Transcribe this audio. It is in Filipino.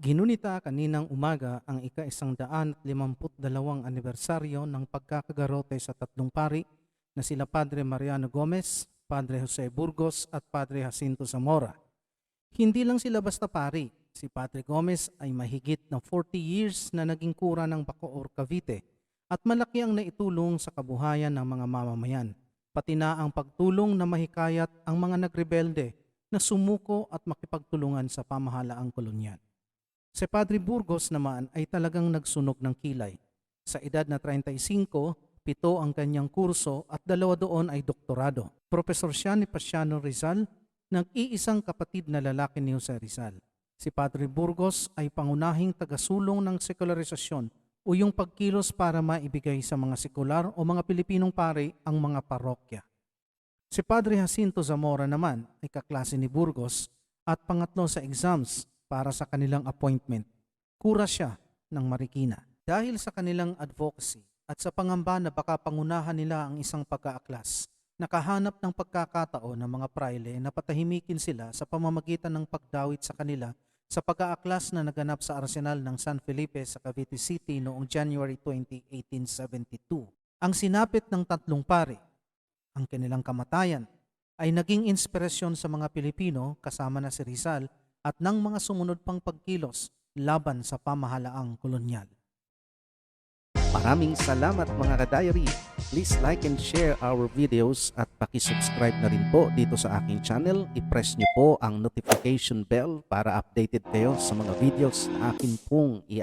Ginunita kaninang umaga ang ika-isang daan at limamput dalawang anibersaryo ng pagkakagarote sa tatlong pari na sila Padre Mariano Gomez, Padre Jose Burgos at Padre Jacinto Zamora. Hindi lang sila basta pari, si Padre Gomez ay mahigit na 40 years na naging kura ng Bacoor, Cavite at malaki ang naitulong sa kabuhayan ng mga mamamayan, pati na ang pagtulong na mahikayat ang mga nagrebelde na sumuko at makipagtulungan sa pamahalaang kolonyal. Si Padre Burgos naman ay talagang nagsunog ng kilay. Sa edad na 35, pito ang kanyang kurso at dalawa doon ay doktorado. Profesor siya ni Pasiano Rizal, nag-iisang kapatid na lalaki ni Jose Rizal. Si Padre Burgos ay pangunahing tagasulong ng sekularisasyon o yung pagkilos para maibigay sa mga sekular o mga Pilipinong pare ang mga parokya. Si Padre Jacinto Zamora naman ay kaklase ni Burgos at pangatlo sa exams para sa kanilang appointment. Kura siya ng Marikina. Dahil sa kanilang advocacy at sa pangamba na baka pangunahan nila ang isang pagkaaklas, nakahanap ng pagkakataon ng mga praile na patahimikin sila sa pamamagitan ng pagdawit sa kanila sa pagkaaklas na naganap sa arsenal ng San Felipe sa Cavite City noong January 20, 1872. Ang sinapit ng tatlong pare, ang kanilang kamatayan, ay naging inspirasyon sa mga Pilipino kasama na si Rizal at ng mga sumunod pang pagkilos laban sa pamahalaang kolonyal. Maraming salamat mga ka-diary. Please like and share our videos at pakisubscribe na rin po dito sa aking channel. I-press nyo po ang notification bell para updated kayo sa mga videos na akin pong i